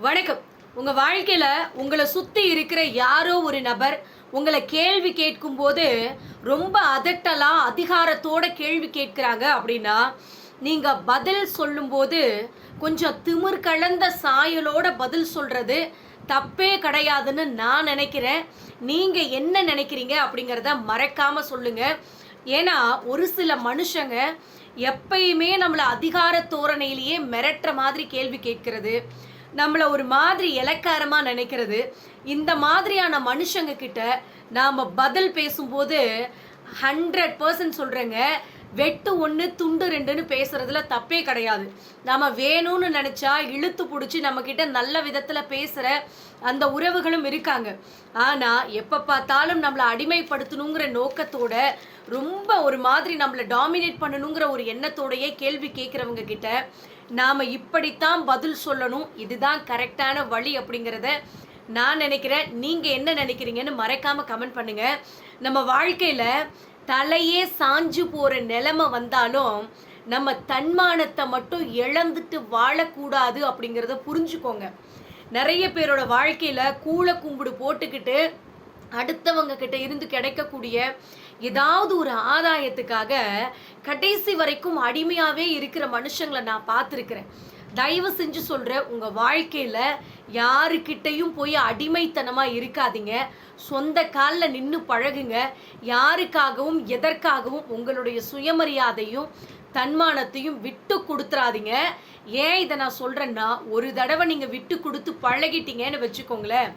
வணக்கம். உங்க வாழ்க்கையில உங்களை சுத்தி இருக்கிற யாரோ ஒரு நபர் உங்களை கேள்வி கேட்கும் போது ரொம்ப அதட்டலாம் அதிகாரத்தோட கேள்வி கேட்கிறாங்க அப்படின்னா நீங்க பதில் சொல்லும்போது கொஞ்சம் திமிர் கலந்த சாயலோட பதில் சொல்றது தப்பே கிடையாதுன்னு நான் நினைக்கிறேன். நீங்க என்ன நினைக்கிறீங்க அப்படிங்கிறத மறக்காம சொல்லுங்க. ஏன்னா ஒரு சில மனுஷங்க எப்பயுமே நம்மளை அதிகார தோரணையிலேயே மிரட்டுற மாதிரி கேள்வி கேட்கிறது. நம்மளை ஒரு மாதிரி இலக்காரமாக நினைக்கிறது. இந்த மாதிரியான மனுஷங்க கிட்ட நாம் பதில் பேசும்போது ஹண்ட்ரட் பர்சன்ட் சொல்கிறேங்க வெட்டு ஒன்று துண்டு ரெண்டுன்னு பேசுறதுல தப்பே கிடையாது. நம்ம வேணும்னு நினச்சா இழுத்து பிடிச்சி நம்மக்கிட்ட நல்ல விதத்தில் பேசுகிற அந்த உறவுகளும் இருக்காங்க. ஆனால் எப்போ பார்த்தாலும் நம்மளை அடிமைப்படுத்தணுங்கிற நோக்கத்தோட ரொம்ப ஒரு மாதிரி நம்மளை டாமினேட் பண்ணணுங்கிற ஒரு எண்ணத்தோடையே கேள்வி கேட்குறவங்க கிட்ட நாம் இப்படித்தான் பதில் சொல்லணும். இதுதான் கரெக்டான வழி அப்படிங்கிறத நான் நினைக்கிறேன். நீங்கள் என்ன நினைக்கிறீங்கன்னு மறைக்காமல் கமெண்ட் பண்ணுங்கள் நம்ம வாழ்க்கையில் தலையே சாஞ்சு போகிற நிலைமை வந்தாலும் நம்ம தன்மானத்தை மட்டும் இழந்துட்டு வாழக்கூடாது அப்படிங்கிறத புரிஞ்சுக்கோங்க. நிறைய பேரோட வாழ்க்கையில் கூளை கும்பிடு போட்டுக்கிட்டு அடுத்தவங்க கிட்ட இருந்து கிடைக்கக்கூடிய ஏதாவது ஒரு ஆதாயத்துக்காக கடைசி வரைக்கும் அடிமையாகவே இருக்கிற மனுஷங்களை நான் பார்த்துருக்குறேன். தயவு செஞ்சு சொல்கிறேன் உங்கள் வாழ்க்கையில் யாருக்கிட்டையும் போய் அடிமைத்தனமாக இருக்காதீங்க. சொந்த காலில் நின்று பழகுங்க. யாருக்காகவும் எதற்காகவும் உங்களுடைய சுயமரியாதையும் தன்மானத்தையும் விட்டு கொடுத்துறாதீங்க. ஏன் இதை நான் சொல்கிறேன்னா ஒரு தடவை நீங்கள் விட்டு கொடுத்து பழகிட்டீங்கன்னு வச்சுக்கோங்களேன்.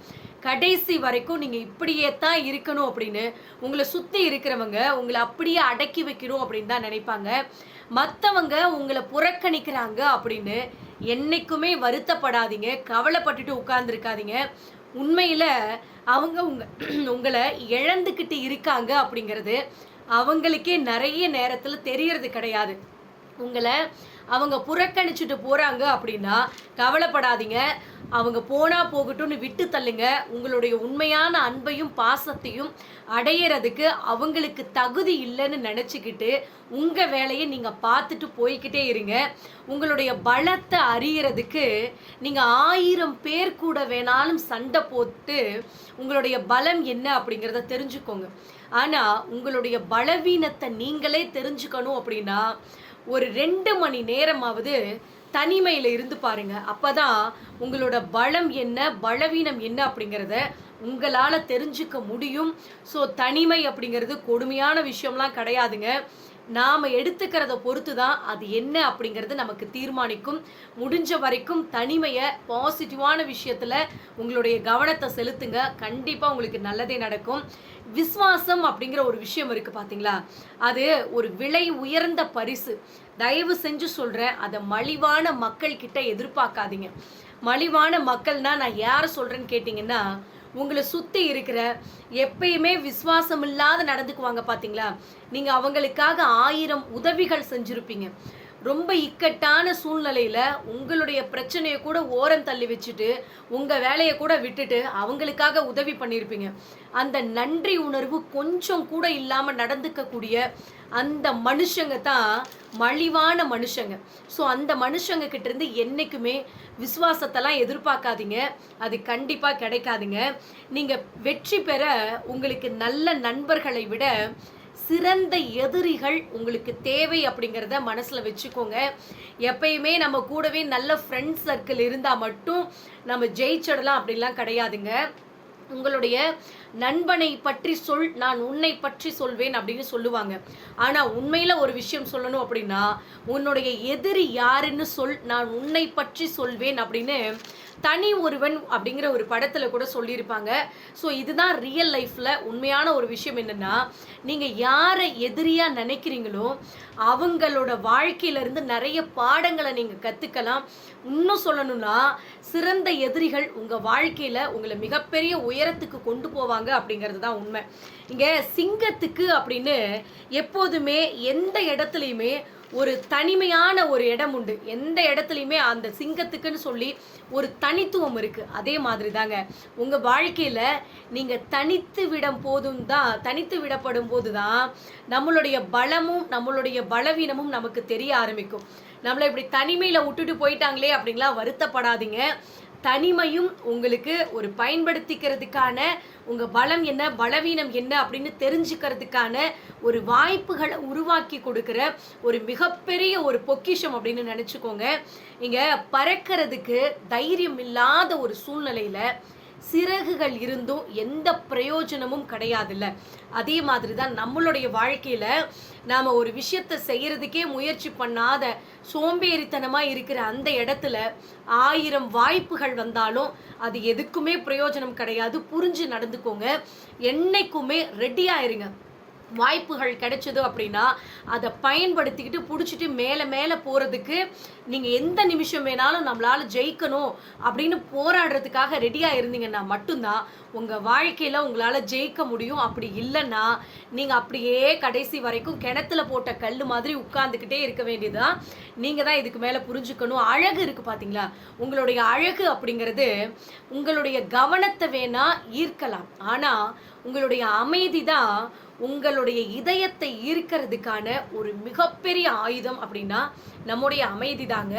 கடைசி வரைக்கும் நீங்கள் இப்படியே தான் இருக்கணும் அப்படின்னு உங்களை சுற்றி இருக்கிறவங்க உங்களை அப்படியே அடக்கி வைக்கணும் அப்படின்னு தான் நினைப்பாங்க. மற்றவங்க உங்களை புறக்கணிக்கிறாங்க அப்படின்னு என்னைக்குமே வருத்தப்படாதீங்க கவலைப்பட்டுட்டு உட்கார்ந்துருக்காதீங்க. உண்மையில் அவங்க உங்க உங்களை இழந்துக்கிட்டு இருக்காங்க அப்படிங்கிறது அவங்களுக்கே நிறைய நேரத்தில் தெரியறது கிடையாது. உங்களை அவங்க புறக்கணிச்சுட்டு போகிறாங்க அப்படின்னா கவலைப்படாதீங்க. அவங்க போனா போகட்டும்னு விட்டு தள்ளுங்க. உங்களுடைய உண்மையான அன்பையும் பாசத்தையும் அடையிறதுக்கு அவங்களுக்கு தகுதி இல்லைன்னு நினச்சிக்கிட்டு உங்கள் வேலையை நீங்கள் பார்த்துட்டு போய்கிட்டே இருங்க. உங்களுடைய பலத்தை அறியறதுக்கு நீங்கள் ஆயிரம் பேர் கூட வேணாலும் சண்டை போட்டு உங்களுடைய பலம் என்ன அப்படிங்கிறத தெரிஞ்சுக்கோங்க. ஆனால் உங்களுடைய பலவீனத்தை நீங்களே தெரிஞ்சுக்கணும் அப்படின்னா ஒரு ரெண்டு மணி நேரமாவது தனிமையில் இருந்து பாருங்க. அப்பதான் உங்களோட பலம் என்ன பலவீனம் என்ன அப்படிங்கிறத உங்களால் தெரிஞ்சுக்க முடியும். ஸோ தனிமை அப்படிங்கிறது கொடுமையான விஷயம்லாம் கிடையாதுங்க. நாம் எடுத்துக்கிறத பொறுத்து தான் அது என்ன அப்படிங்கிறது நமக்கு தீர்மானிக்கும். முடிஞ்ச வரைக்கும் தனிமையை பாசிட்டிவான விஷயத்தில் உங்களுடைய கவனத்தை செலுத்துங்க. கண்டிப்பாக உங்களுக்கு நல்லதே நடக்கும். விஸ்வாசம் அப்படிங்கிற ஒரு விஷயம் இருக்குது பார்த்தீங்களா அது ஒரு விலை உயர்ந்த பரிசு. தயவு செஞ்சு சொல்கிறேன் அதை மலிவான மக்கள் கிட்ட எதிர்பார்க்காதீங்க. மலிவான மக்கள்னா நான் யாரை சொல்கிறேன்னு கேட்டிங்கன்னா உங்களை சுற்றி இருக்கிற எப்பயுமே விசுவாசம் இல்லாத நடந்துக்குவாங்க பார்த்தீங்களா நீங்கள் அவங்களுக்காக ஆயிரம் உதவிகள் செஞ்சுருப்பீங்க. ரொம்ப இக்கட்டான சூழ்நிலையில் உங்களுடைய பிரச்சனையை கூட ஓரம் தள்ளி வச்சுட்டு உங்கள் வேலையை கூட விட்டுட்டு அவங்களுக்காக உதவி பண்ணியிருப்பீங்க. அந்த நன்றி உணர்வு கொஞ்சம் கூட இல்லாமல் நடந்துக்கக்கூடிய அந்த மனுஷங்க தான் மலிவான மனுஷங்க. ஸோ அந்த மனுஷங்க கிட்டேருந்து என்றைக்குமே விசுவாசத்தெல்லாம் எதிர்பார்க்காதீங்க. அது கண்டிப்பாக கிடைக்காதுங்க. நீங்கள் வெற்றி பெற உங்களுக்கு நல்ல நண்பர்களை விட சிறந்த எதிரிகள் உங்களுக்கு தேவை அப்படிங்கிறத மனசில் வச்சுக்கோங்க. எப்பயுமே நம்ம கூடவே நல்ல ஃப்ரெண்ட்ஸ் சர்க்கிள் இருந்தால் மட்டும் நம்ம ஜெயிச்சிடலாம் அப்படிலாம் கிடையாதுங்க. உங்களுடைய நண்பனை பற்றி சொல் நான் உன்னை பற்றி சொல்வேன் அப்படின்னு சொல்லுவாங்க. ஆனால் உண்மையில் ஒரு விஷயம் சொல்லணும் அப்படின்னா உன்னுடைய எதிரி யாருன்னு சொல் நான் உன்னை பற்றி சொல்வேன் அப்படின்னு தனி ஒருவன் அப்படிங்கிற ஒரு படத்தில் கூட சொல்லியிருப்பாங்க. ஸோ இதுதான் ரியல் லைஃப்பில் உண்மையான ஒரு விஷயம் என்னென்னா நீங்கள் யாரை எதிரியாக நினைக்கிறீங்களோ அவங்களோட வாழ்க்கையிலேருந்து நிறைய பாடங்களை நீங்கள் கற்றுக்கலாம் இன்னும் சொல்லணும்னா சிறந்த எதிரிகள் உங்கள் வாழ்க்கையில் உங்களை மிகப்பெரிய உயரத்துக்கு கொண்டு போவாங்க அப்படிங்கிறது தான் உண்மை. இங்கே சிங்கத்துக்கு அப்படின்னு எப்போதுமே எந்த இடத்துலையுமே ஒரு தனிமையான ஒரு இடம் உண்டு. எந்த இடத்துலையுமே அந்த சிங்கத்துக்குன்னு சொல்லி ஒரு தனி தனித்துவம் இருக்குது அதே மாதிரி தாங்க உங்கள் வாழ்க்கையில் நீங்கள் தனித்து விடும் போதும் தான் தனித்து விடப்படும் போது தான் நம்மளுடைய பலமும் நம்மளுடைய பலவீனமும் நமக்கு தெரிய ஆரம்பிக்கும். நம்மளை இப்படி தனிமையில் விட்டுட்டு போயிட்டாங்களே அப்படிங்களா வருத்தப்படாதீங்க. தனிமையும் உங்களுக்கு ஒரு பயன்படுத்திக்கிறதுக்கான உங்கள் பலம் என்ன பலவீனம் என்ன அப்படின்னு தெரிஞ்சுக்கிறதுக்கான ஒரு வாய்ப்புகளை உருவாக்கி கொடுக்குற ஒரு மிகப்பெரிய ஒரு பொக்கிஷம் அப்படின்னு நினச்சிக்கோங்க. இங்கே பறக்கிறதுக்கு தைரியம் இல்லாத ஒரு சூழ்நிலையில் சிறகுகள் இருந்தும் எந்த பிரயோஜனமும் கிடையாதுல்ல. அதே மாதிரி தான் நம்மளுடைய வாழ்க்கையில் நாம் ஒரு விஷயத்தை செய்கிறதுக்கே முயற்சி பண்ணாத சோம்பேறித்தனமாக இருக்கிற அந்த இடத்துல ஆயிரம் வாய்ப்புகள் வந்தாலும் அது எதுக்குமே பிரயோஜனம் கிடையாது. புரிஞ்சு நடந்துக்கோங்க. என்னைக்குமே ரெடியாயிருங்க வாய்ப்புகள் கிடைச்சது அப்படின்னா அதை பயன்படுத்திக்கிட்டு பிடிச்சிட்டு மேலே மேலே போகிறதுக்கு நீங்கள் எந்த நிமிஷம் வேணாலும் நம்மளால் ஜெயிக்கணும் அப்படின்னு போராடுறதுக்காக ரெடியாக இருந்தீங்கன்னா மட்டும்தான் உங்கள் வாழ்க்கையில் உங்களால் ஜெயிக்க முடியும். அப்படி இல்லைன்னா நீங்கள் அப்படியே கடைசி வரைக்கும் கிணத்துல போட்ட கல் மாதிரி உட்காந்துக்கிட்டே இருக்க வேண்டியதுதான். நீங்கள் தான் இதுக்கு மேலே புரிஞ்சுக்கணும். அழகு இருக்குது பார்த்தீங்களா உங்களுடைய அழகு அப்படிங்கிறது உங்களுடைய கவனத்தை வேணால் ஈர்க்கலாம். ஆனால் உங்களுடைய அமைதி தான் உங்களுடைய இதயத்தை ஈர்க்கிறதுக்கான ஒரு மிகப்பெரிய ஆயுதம் அப்படின்னா நம்முடைய அமைதி தாங்க.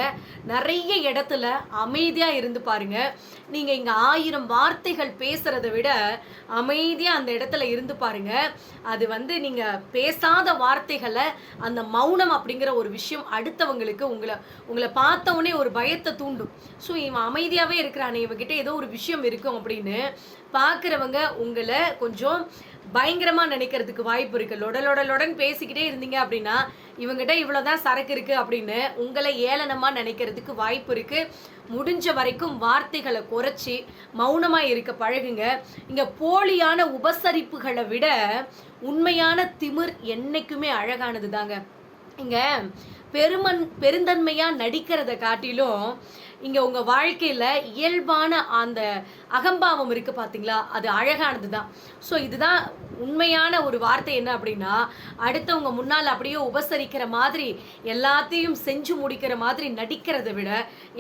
நிறைய இடத்துல அமைதியாக இருந்து பாருங்க. நீங்கள் இங்கே ஆயிரம் வார்த்தைகள் பேசுகிறத விட அமைதியாக அந்த இடத்துல இருந்து பாருங்க. அது வந்து நீங்கள் பேசாத வார்த்தைகளை அந்த மௌனம் அப்படிங்கிற ஒரு விஷயம் அடுத்தவங்களுக்கு உங்களை உங்களை பார்த்தவொடனே ஒரு பயத்தை தூண்டும். ஸோ இவன் அமைதியாகவே இருக்கிறானே இவகிட்ட ஏதோ ஒரு விஷயம் இருக்கும் அப்படின்னு பார்க்குறவங்க உங்களை கொஞ்சம் பயங்கரமாக நினைக்கிறதுக்கு வாய்ப்பு இருக்குது லொடலொடலுடன் பேசிக்கிட்டே இருந்தீங்க அப்படின்னா இவங்ககிட்ட இவ்வளோதான் சரக்கு இருக்குது அப்படின்னு உங்களை ஏளனமாக நினைக்கிறதுக்கு வாய்ப்பு இருக்குது முடிஞ்ச வரைக்கும் வார்த்தைகளை குறைச்சி மௌனமாக இருக்க பழகுங்க. இங்கே போலியான உபசரிப்புகளை விட உண்மையான திமிர் என்றைக்குமே அழகானது தாங்க இங்கே பெருமன் பெருந்தன்மையாக நடிக்கிறத காட்டிலும் இங்கே உங்கள் வாழ்க்கையில் இயல்பான அந்த அகம்பாவம் இருக்குது பார்த்தீங்களா அது அழகானது தான் ஸோ இதுதான் உண்மையான ஒரு வார்த்தை என்ன அப்படின்னா அடுத்தவங்க முன்னால் அப்படியே உபசரிக்கிற மாதிரி எல்லாத்தையும் செஞ்சு முடிக்கிற மாதிரி நடிக்கிறத விட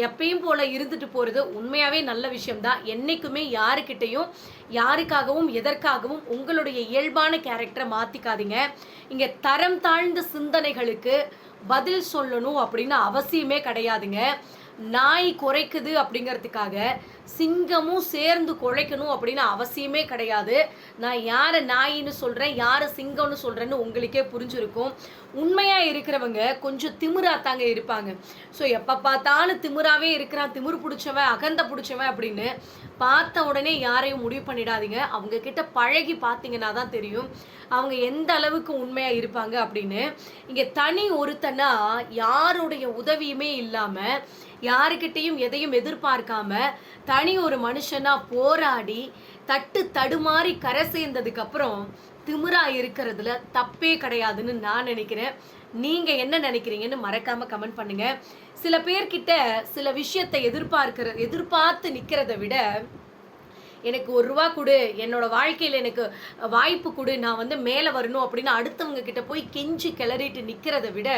எப்பயும் போல் இருந்துட்டு போகிறது உண்மையாகவே நல்ல விஷயம்தான். என்றைக்குமே யாருக்கிட்டையும் யாருக்காகவும் எதற்காகவும் உங்களுடைய இயல்பான கேரக்டரை மாற்றிக்காதீங்க இங்கே தரம் தாழ்ந்த சிந்தனைகளுக்கு பதில் சொல்லணும் அப்படின்னு அவசியமே கிடையாதுங்க. நாய் குறைக்குது அப்படிங்கிறதுக்காக சிங்கமும் சேர்ந்து குழைக்கணும் அப்படின்னு அவசியமே கிடையாது. நான் யாரை நாயின்னு சொல்கிறேன் யாரை சிங்கம்னு சொல்கிறேன்னு உங்களுக்கே புரிஞ்சிருக்கும். உண்மையாக இருக்கிறவங்க கொஞ்சம் திமிரா தாங்க இருப்பாங்க. ஸோ எப்போ பார்த்தாலும் திமிராவே இருக்கிறான் திமிர் பிடிச்சவன் அகந்த பிடிச்சவன் அப்படின்னு பார்த்த உடனே யாரையும் முடிவு பண்ணிடாதீங்க. அவங்க கிட்ட பழகி பார்த்தீங்கன்னா தான் தெரியும் அவங்க எந்த அளவுக்கு உண்மையாக இருப்பாங்க அப்படின்னு. இங்கே தனி ஒருத்தனா யாருடைய உதவியுமே இல்லாமல் யாருக்கிட்டையும் எதையும் எதிர்பார்க்காம தனி ஒரு மனுஷனா போராடி தட்டு தடுமாறி கரை சேர்ந்ததுக்கு அப்புறம் திமிரா இருக்கிறதுல தப்பே கிடையாதுன்னு நான் நினைக்கிறேன். நீங்க என்ன நினைக்கிறீங்கன்னு மறக்காம கமெண்ட் பண்ணுங்க. சில பேர்கிட்ட சில விஷயத்தை எதிர்பார்க்கிற எதிர்பார்த்து நிற்கிறத விட எனக்கு ஒரு ரூபா கொடு என்னோட வாழ்க்கையில் எனக்கு வாய்ப்பு கொடு நான் வந்து மேலே வரணும் அப்படின்னு அடுத்தவங்க கிட்ட போய் கெஞ்சி கிளறிட்டு நிற்கிறத விட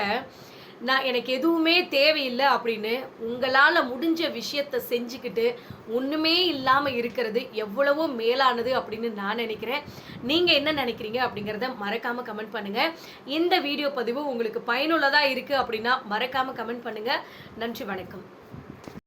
நான் எனக்கு எதுவுமே தேவையில்லை அப்படின்னு உங்களால் முடிஞ்ச விஷயத்த செஞ்சுக்கிட்டு ஒன்றுமே இல்லாமல் இருக்கிறது எவ்வளவோ மேலானது அப்படின்னு நான் நினைக்கிறேன். நீங்கள் என்ன நினைக்கிறீங்க அப்படிங்கிறத மறக்காமல் கமெண்ட் பண்ணுங்கள் இந்த வீடியோ பதிவு உங்களுக்கு பயனுள்ளதாக இருக்குது அப்படின்னா மறக்காமல் கமெண்ட் பண்ணுங்கள் நன்றி வணக்கம்.